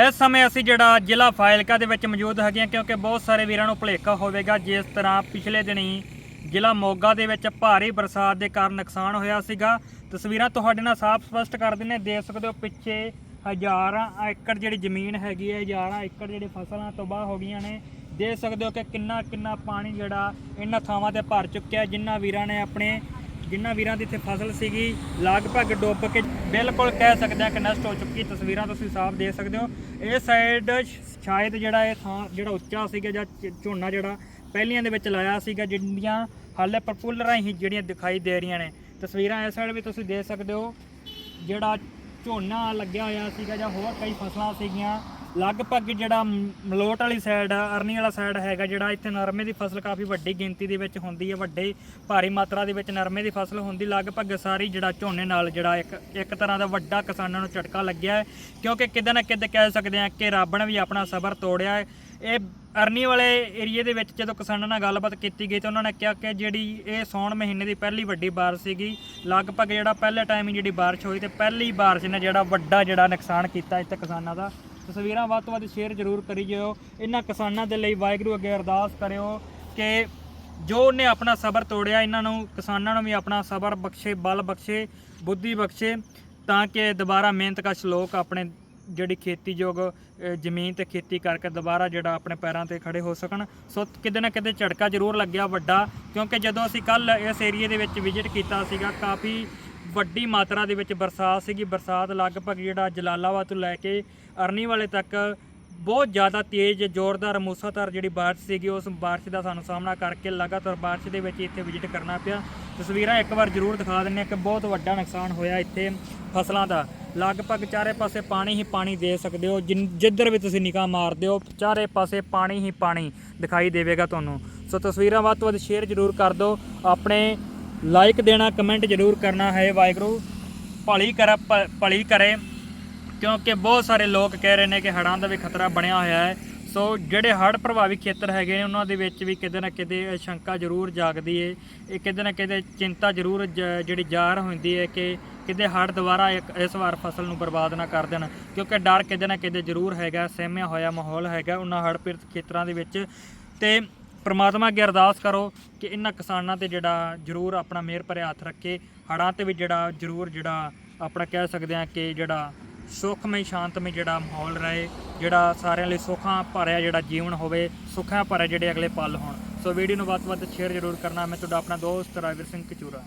ਇਸ ਸਮੇਂ ਅਸੀਂ ਜਿਹੜਾ ਜ਼ਿਲ੍ਹਾ ਫਾਇਲਕਾ ਦੇ ਵਿੱਚ ਮੌਜੂਦ ਹੈਗੇ ਹਾਂ ਕਿਉਂਕਿ ਬਹੁਤ ਸਾਰੇ ਵੀਰਾਂ ਨੂੰ ਭੁਲੇਖਾ ਹੋਵੇਗਾ ਜਿਸ ਤਰ੍ਹਾਂ ਪਿਛਲੇ ਦਿਨੀ ਜ਼ਿਲ੍ਹਾ ਮੋਗਾ ਦੇ ਵਿੱਚ ਭਾਰੀ ਬਰਸਾਤ ਦੇ ਕਾਰਨ ਨੁਕਸਾਨ ਹੋਇਆ ਸੀਗਾ। ਤਸਵੀਰਾਂ ਤੁਹਾਡੇ ਨਾਲ ਸਾਫ਼ ਸਪਸ਼ਟ ਕਰ ਦਿੰਨੇ ਦੇਖ ਸਕਦੇ ਹੋ ਪਿੱਛੇ ਹਜ਼ਾਰਾਂ ਏਕੜ ਜਿਹੜੀ ਜ਼ਮੀਨ ਹੈਗੀ ਹੈ, ਹਜ਼ਾਰਾਂ ਏਕੜ ਜਿਹੜੀ ਫਸਲਾਂ ਤਬਾਹ ਹੋ ਗਈਆਂ ਨੇ। ਦੇਖ ਸਕਦੇ ਹੋ ਕਿ ਕਿੰਨਾ ਕਿੰਨਾ ਪਾਣੀ ਜਿਹੜਾ ਇਹਨਾਂ ਥਾਵਾਂ ਤੇ ਭਰ ਚੁੱਕਿਆ ਜਿਨ੍ਹਾਂ ਵੀਰਾਂ ਨੇ ਆਪਣੇ ਜਿਨ੍ਹਾਂ ਵੀਰਾਂ ਦੀ ਇੱਥੇ ਫਸਲ ਸੀਗੀ, ਲਗਭਗ ਡੁੱਬ ਕੇ ਬਿਲਕੁਲ ਕਹਿ ਸਕਦੇ ਆ ਕਿ ਨਸ਼ਟ ਹੋ ਚੁੱਕੀ ਤਸਵੀਰਾਂ ਤੁਸੀਂ ਸਾਫ਼ ਦੇਖ ਸਕਦੇ ਹੋ। ਇਹ ਸਾਈਡ ਸ਼ਾਇਦ ਜਿਹੜਾ ਇਹ ਥਾਂ, ਜਿਹੜਾ ਉੱਚਾ ਸੀਗਾ ਜਾਂ ਝ- ਝੋਨਾ ਜਿਹੜਾ, ਪਹਿਲੀਆਂ ਦੇ ਵਿੱਚ ਲਾਇਆ ਸੀਗਾ ਜਿਹੜੀਆਂ ਹਾਲੇ ਪ੍ਰਫੁੱਲਰਾਂ ਹੀ ਜਿਹੜੀਆਂ ਦਿਖਾਈ ਦੇ ਰਹੀਆਂ ਨੇ। ਤਸਵੀਰਾਂ ਇਸ ਸਾਈਡ ਵੀ ਤੁਸੀਂ ਦੇਖ ਸਕਦੇ ਹੋ। ਜਿਹੜਾ ਝੋਨਾ ਲੱਗਿਆ ਹੋਇਆ ਸੀਗਾ ਜਾਂ ਹੋਰ ਕਈ ਫਸਲਾਂ ਸੀਗੀਆਂ ਲਗਭਗ ਜਿਹੜਾ ਮਲੋਟ ਵਾਲੀ ਸਾਈਡ ਆ, ਅਰਨੀ ਵਾਲਾ ਸਾਈਡ ਹੈਗਾ ਜਿਹੜਾ ਇੱਥੇ ਨਰਮੇ ਦੀ ਫਸਲ ਕਾਫੀ ਵੱਡੀ ਗਿਣਤੀ ਦੇ ਵਿੱਚ ਹੁੰਦੀ ਹੈ ਵੱਡੇ ਭਾਰੀ ਮਾਤਰਾ ਦੇ ਵਿੱਚ ਨਰਮੇ ਦੀ ਫਸਲ ਹੁੰਦੀ, ਲਗਭਗ ਸਾਰੀ ਜਿਹੜਾ ਝੋਨੇ ਨਾਲ ਜਿਹੜਾ ਇੱਕ ਇੱਕ ਤਰ੍ਹਾਂ ਦਾ ਵੱਡਾ ਕਿਸਾਨਾਂ ਨੂੰ ਝਟਕਾ ਲੱਗਿਆ ਹੈ, ਕਿਉਂਕਿ ਕਿਤੇ ਨਾ ਕਿਤੇ ਕਹਿ ਸਕਦੇ ਆ ਕਿ ਰੱਬ ਨੇ ਵੀ ਆਪਣਾ ਸਬਰ ਤੋੜਿਆ ਹੈ। ਇਹ ਅਰਨੀ ਵਾਲੇ ਏਰੀਏ ਦੇ ਵਿੱਚ ਜਦੋਂ ਕਿਸਾਨਾਂ ਨਾਲ ਗੱਲਬਾਤ ਕੀਤੀ ਗਈ ਤਾਂ ਉਹਨਾਂ ਨੇ ਕਿਹਾ ਕਿ ਜਿਹੜੀ ਇਹ ਸੌਣ ਮਹੀਨੇ ਦੀ ਪਹਿਲੀ ਵੱਡੀ ਬਾਰਿਸ਼ ਸੀਗੀ, ਲਗਭਗ ਜਿਹੜਾ ਪਹਿਲੇ ਟਾਈਮ ਹੀ ਜਿਹੜੀ ਬਾਰਿਸ਼ ਹੋਈ ਤੇ ਪਹਿਲੀ ਬਾਰਿਸ਼ ਨੇ ਜਿਹੜਾ ਵੱਡਾ ਜਿਹੜਾ ਨੁਕਸਾਨ ਕੀਤਾ ਇੱਥੇ ਕਿਸਾਨਾਂ ਦਾ। ਤਸਵੀਰਾਂ ਵੱਧ ਤੋਂ ਵੱਧ ਸ਼ੇਅਰ ਜ਼ਰੂਰ ਕਰੀ ਜਿਓ ਇਹਨਾਂ ਕਿਸਾਨਾਂ ਦੇ ਲਈ ਵਾਹਿਗੁਰੂ ਅੱਗੇ ਅਰਦਾਸ ਕਰਿਓ ਕਿ ਜੋ ਉਹਨੇ ਆਪਣਾ ਸਬਰ ਤੋੜਿਆ, ਇਹਨਾਂ ਨੂੰ ਕਿਸਾਨਾਂ ਨੂੰ ਵੀ ਆਪਣਾ ਸਬਰ ਬਖਸ਼ੇ, ਬਲ ਬਖਸ਼ੇ, ਬੁੱਧੀ ਬਖਸ਼ੇ ਤਾਂ ਕਿ ਦੁਬਾਰਾ ਮਿਹਨਤ ਕਸ਼ ਲੋਕ ਆਪਣੇ ਜਿਹੜੀ ਖੇਤੀਯੋਗ ਜ਼ਮੀਨ ਤੇ ਖੇਤੀ ਕਰਕੇ ਦੁਬਾਰਾ ਜਿਹੜਾ ਆਪਣੇ ਪੈਰਾਂ ਤੇ ਖੜੇ ਹੋ ਸਕਣ। ਸੋ ਕਿਤੇ ਨਾ ਕਿਤੇ ਝਟਕਾ ਜ਼ਰੂਰ ਲੱਗਿਆ ਵੱਡਾ ਕਿਉਂਕਿ ਜਦੋਂ ਅਸੀਂ ਕੱਲ ਇਸ ਏਰੀਏ ਦੇ ਵਿੱਚ ਵਿਜ਼ਿਟ ਕੀਤਾ ਸੀਗਾ, ਕਾਫੀ ਵੱਡੀ ਮਾਤਰਾ ਦੇ ਵਿੱਚ ਬਰਸਾਤ ਸੀਗੀ। ਬਰਸਾਤ ਲਗਭਗ ਜਿਹੜਾ ਜਲਾਲਾਬਾਦ ਤੋਂ ਲੈ ਕੇ ਅਰਨੀ ਵਾਲੇ ਤੱਕ ਬਹੁਤ ਜ਼ਿਆਦਾ ਤੇਜ਼, ਜ਼ੋਰਦਾਰ ਮੂਸਾਧਾਰ ਜਿਹੜੀ ਬਾਰਿਸ਼ ਸੀਗੀ, ਉਸ ਬਾਰਿਸ਼ ਦਾ ਸਾਨੂੰ ਸਾਹਮਣਾ ਕਰਕੇ ਲਗਾਤਾਰ ਬਾਰਿਸ਼ ਦੇ ਵਿੱਚ ਇੱਥੇ ਵਿਜ਼ਿਟ ਕਰਨਾ ਪਿਆ। ਤਸਵੀਰਾਂ ਇੱਕ ਵਾਰ ਜ਼ਰੂਰ ਦਿਖਾ ਦਿੰਨੇ ਕਿ ਬਹੁਤ ਵੱਡਾ ਨੁਕਸਾਨ ਹੋਇਆ ਇੱਥੇ ਫਸਲਾਂ ਦਾ। ਲਗਭਗ ਚਾਰੇ ਪਾਸੇ ਪਾਣੀ ਹੀ ਪਾਣੀ ਦੇ ਸਕਦੇ ਹੋ। ਜਿਨ- ਜਿੱਧਰ ਵੀ ਤੁਸੀਂ ਨਿਗਾਹ ਮਾਰਦੇ ਹੋ, ਚਾਰੇ ਪਾਸੇ ਪਾਣੀ ਹੀ ਪਾਣੀ ਦਿਖਾਈ ਦੇਵੇਗਾ ਤੁਹਾਨੂੰ। ਸੋ ਤਸਵੀਰਾਂ ਵੱਧ ਤੋਂ ਵੱਧ ਸ਼ੇਅਰ ਜ਼ਰੂਰ ਕਰ ਦਿਓ। ਆਪਣੇ ਲਾਈਕ ਦੇਣਾ, ਕਮੈਂਟ ਜ਼ਰੂਰ ਕਰਨਾ ਹੈ ਵਾਹਿਗੁਰੂ। ਭਲੀ ਕਰ, ਭ- ਭਲੀ ਕਰੇ, ਕਿਉਂਕਿ ਬਹੁਤ ਸਾਰੇ ਲੋਕ ਕਹਿ ਰਹੇ ਨੇ ਕਿ ਹੜ੍ਹਾਂ ਦਾ ਵੀ ਖਤਰਾ ਬਣਿਆ ਹੋਇਆ ਹੈ। ਸੋ ਜਿਹੜੇ ਹੜ੍ਹ ਪ੍ਰਭਾਵਿਤ ਖੇਤਰ ਹੈਗੇ ਨੇ, ਉਹਨਾਂ ਦੇ ਵਿੱਚ ਵੀ ਕਿਤੇ ਨਾ ਕਿਤੇ ਸ਼ੰਕਾ ਜ਼ਰੂਰ ਜਾਗਦੀ ਹੈ ਇਹ ਕਿਤੇ ਨਾ ਕਿਤੇ ਚਿੰਤਾ ਜ਼ਰੂਰ ਜ- ਜਿਹੜੀ ਜ਼ਾਹਰ ਹੁੰਦੀ ਹੈ ਕਿ ਕਿਤੇ ਹੜ੍ਹ ਦੁਬਾਰਾ ਇੱਕ, ਇਸ ਵਾਰ ਫਸਲ ਨੂੰ ਬਰਬਾਦ ਨਾ ਕਰ ਦੇਣ। ਕਿਉਂਕਿ ਡਰ ਕਿਤੇ ਨਾ ਕਿਤੇ ਜ਼ਰੂਰ ਹੈਗਾ, ਸਹਿਮਿਆ ਹੋਇਆ ਮਾਹੌਲ ਹੈਗਾ ਉਹਨਾਂ ਹੜ੍ਹ ਪੀੜਤ ਖੇਤਰਾਂ ਦੇ ਵਿੱਚ। ਤੇ ਪ੍ਰਮਾਤਮਾ ਅੱਗੇ ਅਰਦਾਸ ਕਰੋ ਕਿ ਇਹਨਾਂ ਕਿਸਾਨਾਂ ਤੇ ਜਿਹੜਾ ਜ਼ਰੂਰ ਆਪਣਾ ਮਿਹਰ ਭਰਿਆ ਹੱਥ ਰੱਖੇ, ਹੜ੍ਹਾਂ ਤੇ ਵੀ ਜਿਹੜਾ ਜ਼ਰੂਰ ਜਿਹੜਾ ਆਪਣਾ ਕਹਿ ਸਕਦੇ ਆ ਕਿ ਜਿਹੜਾ ਸੁਖਮਈ, ਸ਼ਾਂਤਮਈ ਜਿਹੜਾ ਮਾਹੌਲ ਰਹੇ, ਜਿਹੜਾ ਸਾਰਿਆਂ ਲਈ ਸੁੱਖਾਂ ਭਰਿਆ ਜਿਹੜਾ ਜੀਵਨ ਹੋਵੇ, ਸੁੱਖਾਂ ਭਰਿਆ ਜਿਹੜੇ ਅਗਲੇ ਪਲ ਹੋਣ। ਸੋ ਵੀਡੀਓ ਨੂੰ ਵੱਧ ਤੋਂ ਵੱਧ ਸ਼ੇਅਰ ਜ਼ਰੂਰ ਕਰਨਾ। ਮੈਂ ਤੁਹਾਡਾ ਆਪਣਾ ਦੋਸਤ ਰਾਜਵੀਰ ਸਿੰਘ ਕਚੂਰਾ।